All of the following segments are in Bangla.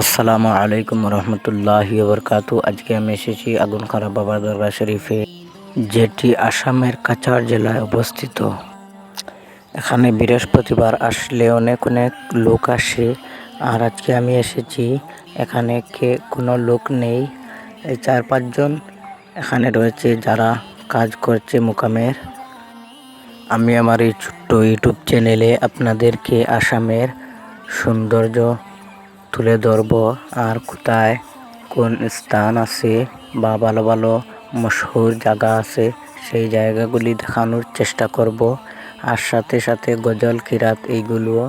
আসসালামু আলাইকুম রহমতুল্লাহ বরকাত আজকে আমি এসেছি আগুনখারা বাবা দরগা শরীফে, যেটি আসামের কাছাড় জেলায় অবস্থিত। এখানে বৃহস্পতিবার আসলে অনেক অনেক লোক আসে, আর আজকে আমি এসেছি, এখানে কে কোনো লোক নেই। এই চার পাঁচজন এখানে রয়েছে যারা কাজ করছে মোকামের। আমি আমার এই ছোট্ট ইউটিউব চ্যানেলে আপনাদেরকে আসামের সৌন্দর্য তুলে ধরব আর কোথায় কোন স্থান আছে বা ভালো ভালো মশহুর জায়গা আছে, সেই জায়গাগুলি দেখানোর চেষ্টা করব। আর সাথে সাথে গজল, কিরাত এইগুলোও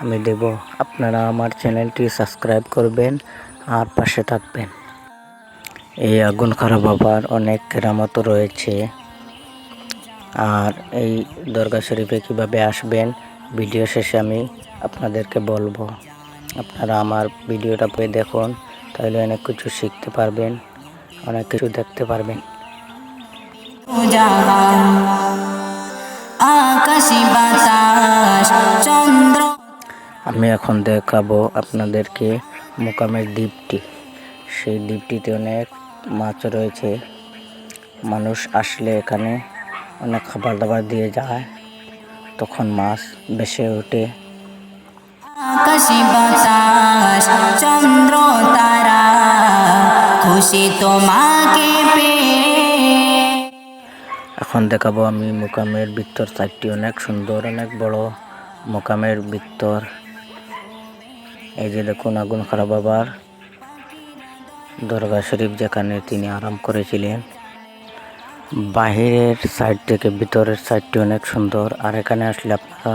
আমি দেব। আপনারা আমার চ্যানেলটি সাবস্ক্রাইব করবেন আর পাশে থাকবেন। এই আগুন খারাপ বাবার অনেক কেরামত রয়েছে। আর এই দরগা শরীফে কীভাবে আসবেন, ভিডিও শেষে আমি আপনাদেরকে বলব। আপনারা আমার ভিডিওটা পেয়ে দেখুন তাহলে অনেক কিছু শিখতে পারবেন অনেক কিছু দেখতে পারবেন। জাহান বাতাস চন্দ্র। আমি এখন দেখাবো আপনাদেরকে মোকামের দ্বীপটি। সেই দ্বীপটিতে অনেক মাছ রয়েছে। মানুষ আসলে এখানে অনেক খাবার দাবার দিয়ে যায়। তখন মাছ বেশি ওঠে। আকাশে বাতাস চন্দ্র তারা খুশি তোমাকে এখন দেখাবো আমি মোকামের ভিতর সাইডটি অনেক সুন্দর, অনেক বড় মোকামের ভিতর। এই যে দেখুন, আগুন খারাপ বাবার দরগা শরীফ যেখানে তিনি আরাম করেছিলেন। বাহিরের সাইড থেকে ভিতরের সাইডটি অনেক সুন্দর। আর এখানে আসলে আপনারা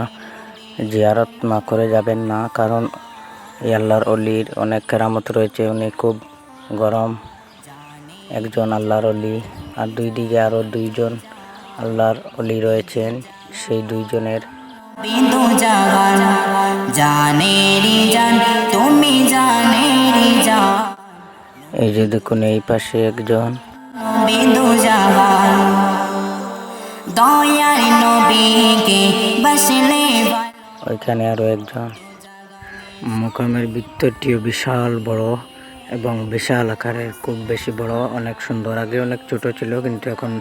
জিয়ারত না করে যাবেন না কারণ এই আল্লাহর অলির অনেক কেরামত রয়েছে। উনি খুব গরম একজন আল্লাহর অলি আর দুই দিকে আরও দুইজন আল্লাহর অলি রয়েছেন। সেই দুইজনের এই যে দেখুন এই পাশে একজন। দয়ার নবীকে বসলে ওইখানে আরও একজন। মোকামের বৃত্তটিও বিশাল বড় এবং বিশাল আকারের, খুব বেশি বড়, অনেক সুন্দর। আগে অনেক ছোট ছিল, কিন্তু এখন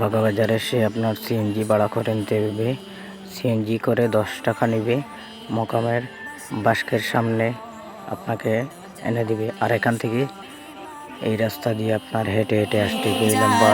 বাগাবাজারে সে আপনার সিএনজি ভাড়া করে নিতে হবে। সিএনজি করে দশ টাকা নেবে, মোকামের বাস্কের সামনে আপনাকে এনে দিবে আর এখান থেকে এই রাস্তা দিয়ে আপনার হেঁটে হেঁটে আসতে লম্বা